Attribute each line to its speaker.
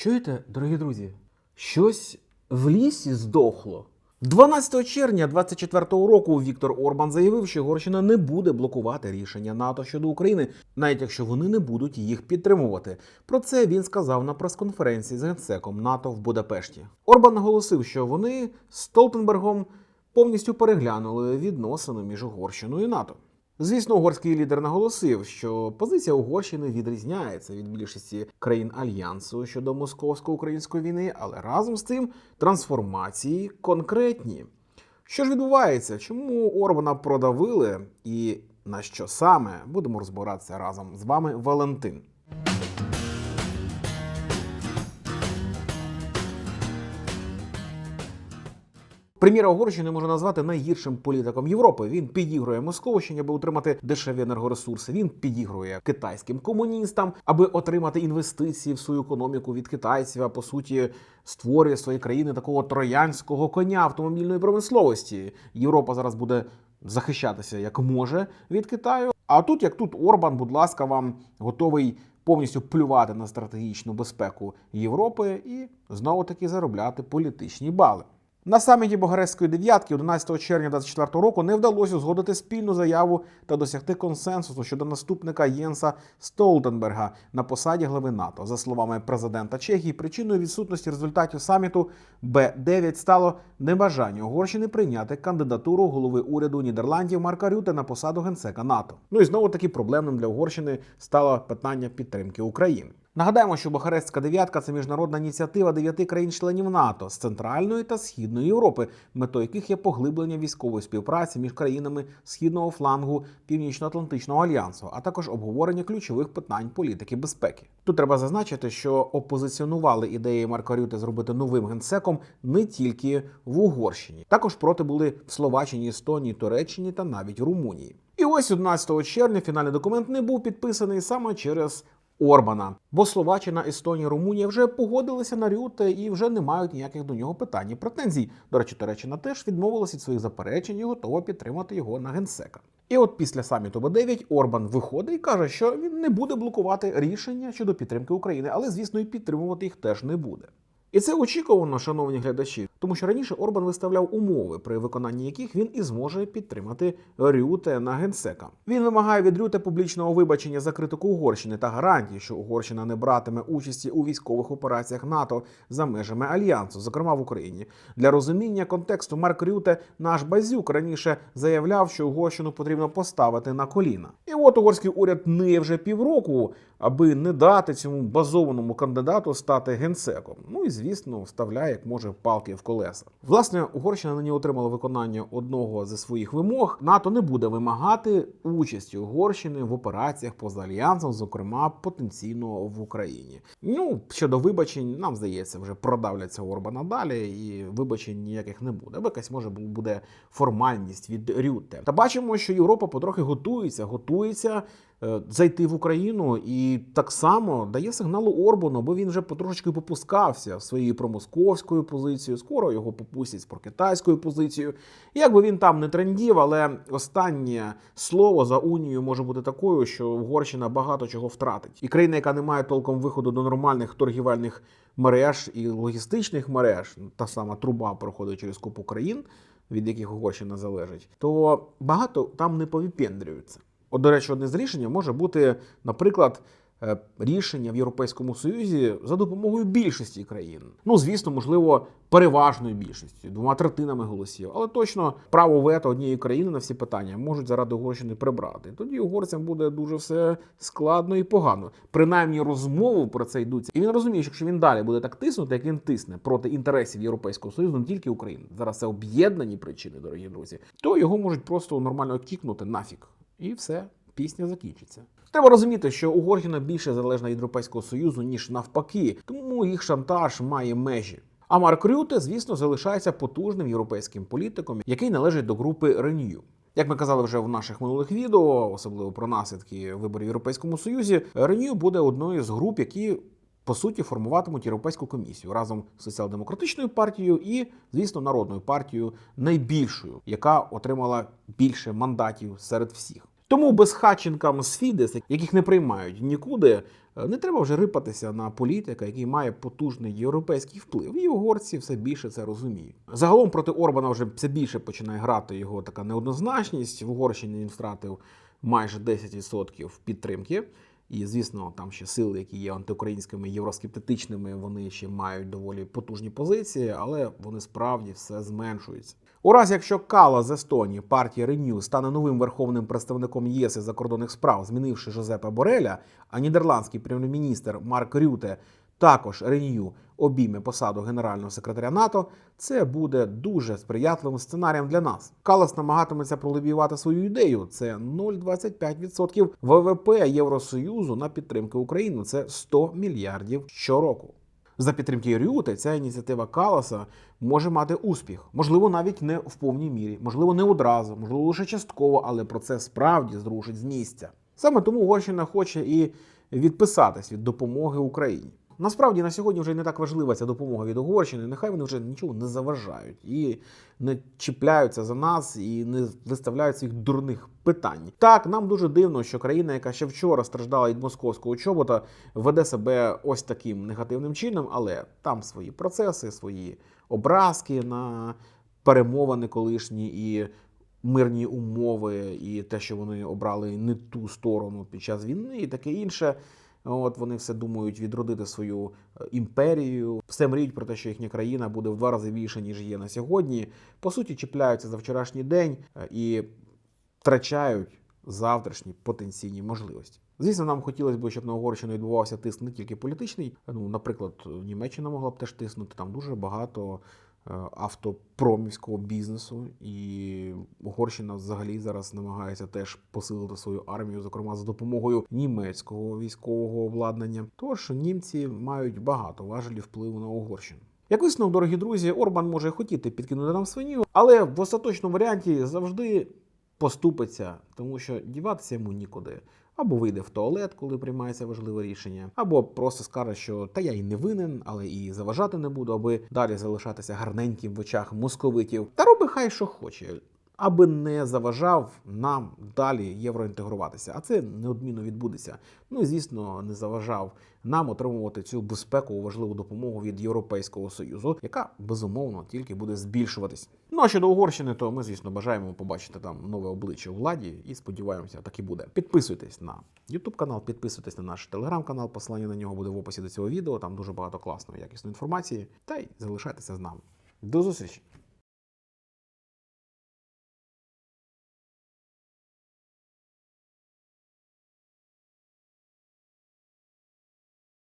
Speaker 1: Чуєте, дорогі друзі? Щось в лісі здохло. 12 червня 24-го року Віктор Орбан заявив, що Угорщина не буде блокувати рішення НАТО щодо України, навіть якщо вони не будуть їх підтримувати. Про це він сказав на прес-конференції з генсеком НАТО в Будапешті. Орбан наголосив, що вони з Столтенбергом повністю переглянули відносини між Угорщиною і НАТО. Звісно, угорський лідер наголосив, що позиція Угорщини відрізняється від більшості країн альянсу щодо московсько-української війни, але разом з тим трансформації конкретні. Що ж відбувається? Чому Орбана продавили і на що саме будемо розбиратися разом з вами, Валентин. Прем'єра Угорщини можна назвати найгіршим політиком Європи. Він підігрує Московщині, аби отримати дешеві енергоресурси. Він підігрує китайським комуністам, аби отримати інвестиції в свою економіку від китайців. А по суті, створює з своєї країни такого троянського коня автомобільної промисловості. Європа зараз буде захищатися як може від Китаю. А тут, як тут, Орбан, будь ласка, вам готовий повністю плювати на стратегічну безпеку Європи і знову таки заробляти політичні бали. На саміті Бугарестської дев'ятки 11 червня 2024 року не вдалося узгодити спільну заяву та досягти консенсусу щодо наступника Єнса Столтенберга на посаді глави НАТО. За словами президента Чехії, причиною відсутності результатів саміту Б9 стало небажання Угорщини прийняти кандидатуру голови уряду Нідерландів Марка Рюте на посаду генсека НАТО. Ну і знову таки проблемним для Угорщини стало питання підтримки України. Нагадаємо, що Бухарестська дев'ятка це міжнародна ініціатива дев'яти країн-членів НАТО з центральної та східної Європи, метою яких є поглиблення військової співпраці між країнами східного флангу Північно-Атлантичного альянсу, а також обговорення ключових питань політики безпеки. Тут треба зазначити, що опозиціонували ідеї Марка Рюте зробити новим генсеком не тільки в Угорщині, також проти були в Словаччині, Естонії, Туреччині та навіть Румунії. І ось 11 червня фінальний документ не був підписаний саме через Орбана. Бо Словаччина, Естонія, Румунія вже погодилися на Рюте і вже не мають ніяких до нього питань і претензій. До речі, Туреччина теж відмовилася від своїх заперечень і готова підтримати його на генсека. І от після саміту Б9 Орбан виходить і каже, що він не буде блокувати рішення щодо підтримки України, але звісно і підтримувати їх теж не буде. І це очікувано, шановні глядачі, тому що раніше Орбан виставляв умови, при виконанні яких він і зможе підтримати Рюте на генсека. Він вимагає від Рюте публічного вибачення за критику Угорщини та гарантії, що Угорщина не братиме участі у військових операціях НАТО за межами альянсу, зокрема в Україні. Для розуміння контексту Марк Рюте, наш базюк, раніше заявляв, що Угорщину потрібно поставити на коліна. І от угорський уряд ниє вже півроку, аби не дати цьому базованому кандидату стати генсеком. Ну і звісно, вставляє як може палки в колеса. Власне, Угорщина нині отримала виконання одного зі своїх вимог. НАТО не буде вимагати участі Угорщини в операціях поза альянсом, зокрема потенційно в Україні. Ну щодо вибачень, нам здається, вже продавляться Орбана далі, і вибачень ніяких не буде. Або якась може буде формальність від Рюте. Та бачимо, що Європа потрохи готується, готується. Е, Зайти в Україну і так само дає сигналу Орбану, бо він вже потрошечки попускався своєю промосковською позицією. Скоро його попустять з прокитайською позицією. Як би він там не трендів, але останнє слово за унію може бути такою, що Угорщина багато чого втратить. І країна, яка не має толком виходу до нормальних торгівельних мереж і логістичних мереж, та сама труба проходить через купу країн, від яких Угорщина залежить, то багато там не повіпендрюються. От, до речі, одне з рішень може бути, наприклад, е, рішення в Європейському Союзі за допомогою більшості країн. Ну, звісно, можливо, переважної більшості, двома третинами голосів, але точно право вето однієї країни на всі питання можуть заради Угорщини прибрати. Тоді угорцям буде дуже все складно і погано. Принаймні розмови про це йдуться. І він розуміє, що якщо він далі буде так тиснути, як він тисне проти інтересів Європейського Союзу, не тільки України. Зараз це об'єднані причини, дорогі друзі, то його можуть просто нормально кікнути нафіг. І все, пісня закінчиться. Треба розуміти, що Угорщина більше залежна від Європейського Союзу, ніж навпаки, тому їх шантаж має межі. А Марк Рюте, звісно, залишається потужним європейським політиком, який належить до групи Renew. Як ми казали вже в наших минулих відео, особливо про наслідки виборів в Європейському Союзі, Renew буде одною з груп, які по суті формуватимуть європейську комісію разом з соціал-демократичною партією і, звісно, народною партією найбільшою, яка отримала більше мандатів серед всіх. Тому безхатченкам з Фідес, яких не приймають нікуди, е, не треба вже рипатися на політика, який має потужний європейський вплив. І угорці все більше це розуміють. Загалом проти Орбана вже все більше починає грати його така неоднозначність. В Угорщині він втратив майже 10% підтримки. І звісно, там ще сили, які є антиукраїнськими, євроскептичними, вони ще мають доволі потужні позиції, але вони справді все зменшуються. У разі, якщо Кала з Естонії, партія Renew, стане новим верховним представником ЄС із закордонних справ, змінивши Жозепа Бореля, а нідерландський прем'єр-міністр Марк Рюте також Renew обійме посаду генерального секретаря НАТО, це буде дуже сприятливим сценарієм для нас. Калас намагатиметься пролобіювати свою ідею. Це 0,25% ВВП Євросоюзу на підтримку України. Це 100 мільярдів щороку. За підтримки Рюте ця ініціатива Каласа може мати успіх, можливо, навіть не в повній мірі, можливо, не одразу, можливо, лише частково, але про це справді зрушить з місця. Саме тому Угорщина хоче і відписатись від допомоги Україні. Насправді на сьогодні вже не так важлива ця допомога від Угорщини. Нехай вони вже нічого не заважають і не чіпляються за нас і не виставляють своїх дурних питань. Так, нам дуже дивно, що країна, яка ще вчора страждала від московського чобота, веде себе ось таким негативним чином, але там свої процеси, свої образки на перемовини колишні і мирні умови, і те, що вони обрали не ту сторону під час війни, і таке інше. От вони все думають відродити свою е, імперію, все мріють про те, що їхня країна буде в два рази більше, ніж є на сьогодні. По суті, чіпляються за вчорашній день е, і втрачають завтрашні потенційні можливості. Звісно, нам хотілося б, щоб на Угорщину відбувався тиск не тільки політичний. Ну, наприклад, Німеччина могла б теж тиснути. Там дуже багато автопромівського бізнесу, і Угорщина взагалі зараз намагається теж посилити свою армію, зокрема за допомогою німецького військового обладнання. Тож німці мають багато важелів впливу на Угорщину. Як висновок, дорогі друзі, Орбан може хотіти підкинути нам свиню, але в остаточному варіанті завжди поступиться, тому що діватися йому нікуди. Або вийде в туалет, коли приймається важливе рішення, або просто скаже, що та я і не винен, але і заважати не буду, аби далі залишатися гарненьким в очах московитів. Та роби хай що хоче, аби не заважав нам далі євроінтегруватися. А це неодмінно відбудеться. Ну і звісно, не заважав нам отримувати цю безпекову важливу допомогу від Європейського союзу, яка безумовно тільки буде збільшуватись. Ну а щодо Угорщини, то ми, звісно, бажаємо побачити там нове обличчя у владі і сподіваємося, так і буде. Підписуйтесь на YouTube канал, підписуйтесь на наш телеграм канал. Посилання на нього буде в описі до цього відео. Там дуже багато класної якісної інформації. Та й залишайтеся з нами. До зустрічі!